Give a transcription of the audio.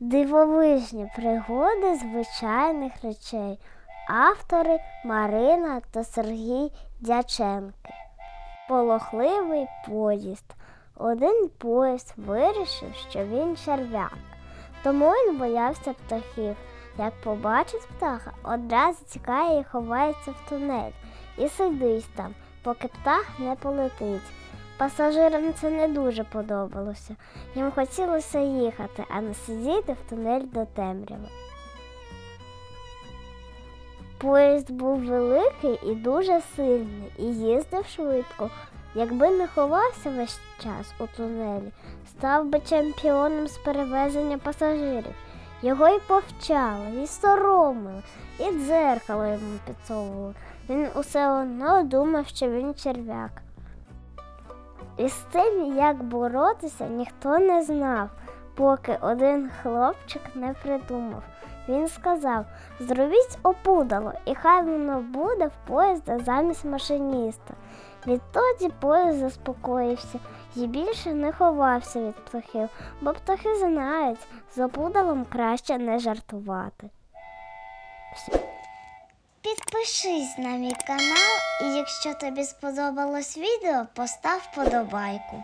Дивовижні пригоди звичайних речей. Автори Марина та Сергій Дяченки. Полохливий поїзд. Один поїзд вирішив, що він черв'як. Тому він боявся птахів. Як побачить птаха, одразу тікає і ховається в тунель і сидить там, поки птах не полетить. Пасажирам це не дуже подобалося. Їм хотілося їхати, а не сидіти в тунель до темряви. Поїзд був великий і дуже сильний, і їздив швидко. Якби не ховався весь час у тунелі, став би чемпіоном з перевезення пасажирів. Його й повчали, і соромили, і дзеркало йому підсовували. Він усе одно думав, що він черв'як. І з тим, як боротися, ніхто не знав, поки один хлопчик не придумав. Він сказав: зробіть опудало, і хай воно буде в поїзда замість машиніста. Відтоді поїзд заспокоївся і більше не ховався від птахів, бо птахи знають, з опудалом краще не жартувати. Підпишись на мій канал, і якщо тобі сподобалось відео, постав подобайку.